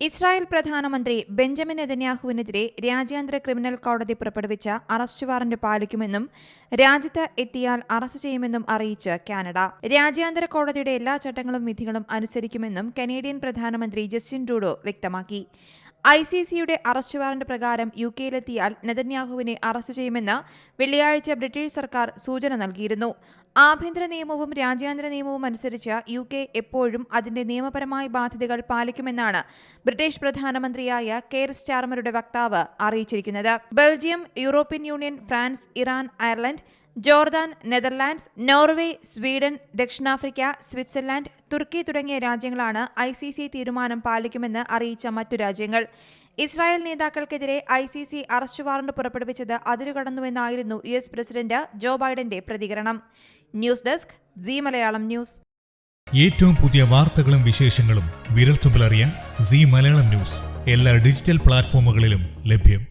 Israel പ്രധാനമന്ത്രി Benjamin നെതന്യാഹുവിനെതിരെ രാജ്യാന്തര criminal കോടതി പുറപ്പെടുവിച്ച അറസ്റ്റ് വാറന്റ് പാലിക്കുമെന്നും രാജ്യത്ത് എത്തിയാൽ അറസ്റ്റ് ചെയ്യുമെന്നും അറിയിച്ച് കാനഡ. രാജ്യാന്തര കോടതിയുടെ എല്ലാ ചട്ടങ്ങളും വിധികളും അനുസരിക്കുമെന്നും കനേഡിയൻ പ്രധാനമന്ത്രി ജസ്റ്റിൻ ട്രൂഡോ വ്യക്തമാക്കി. ഐ സി സിയുടെ അറസ്റ്റ് വാറന്റ് പ്രകാരം യു കെയിലെത്തിയാൽ നെതന്യാഹുവിനെ അറസ്റ്റ് ചെയ്യുമെന്ന് വെള്ളിയാഴ്ച ബ്രിട്ടീഷ് സർക്കാർ സൂചന നൽകിയിരുന്നു. ആഭ്യന്തര നിയമവും രാജ്യാന്തര നിയമവും അനുസരിച്ച് യു കെ എപ്പോഴും അതിന്റെ നിയമപരമായ ബാധ്യതകൾ പാലിക്കുമെന്നാണ് ബ്രിട്ടീഷ് പ്രധാനമന്ത്രിയായ കെയർ സ്റ്റാർമറുടെ വക്താവ് അറിയിച്ചിരിക്കുന്നത്. Belgium European Union France Iran Ireland Jordan Netherlands Norway Sweden ദക്ഷിണാഫ്രിക്ക സ്വിറ്റ്സർലാൻഡ് തുർക്കി തുടങ്ങിയ രാജ്യങ്ങളാണ് ഐ സി സി തീരുമാനം പാലിക്കുമെന്ന് അറിയിച്ച മറ്റു രാജ്യങ്ങൾ. Israel നേതാക്കൾക്കെതിരെ I C C arrest warrant പുറപ്പെടുവിച്ചത് അതിരുകടന്നുവെന്നായിരുന്നു യു എസ് പ്രസിഡന്റ് ജോ ബൈഡന്റെ പ്രതികരണം. News desk C Malayalam news. ഏറ്റവും പുതിയ വാർത്തകളും വിശേഷങ്ങളും വിരൽത്തുമ്പിലറിയാൻ സി മലയാളം ന്യൂസ് എല്ലാ ഡിജിറ്റൽ പ്ലാറ്റ്ഫോമുകളിലും ലഭ്യം.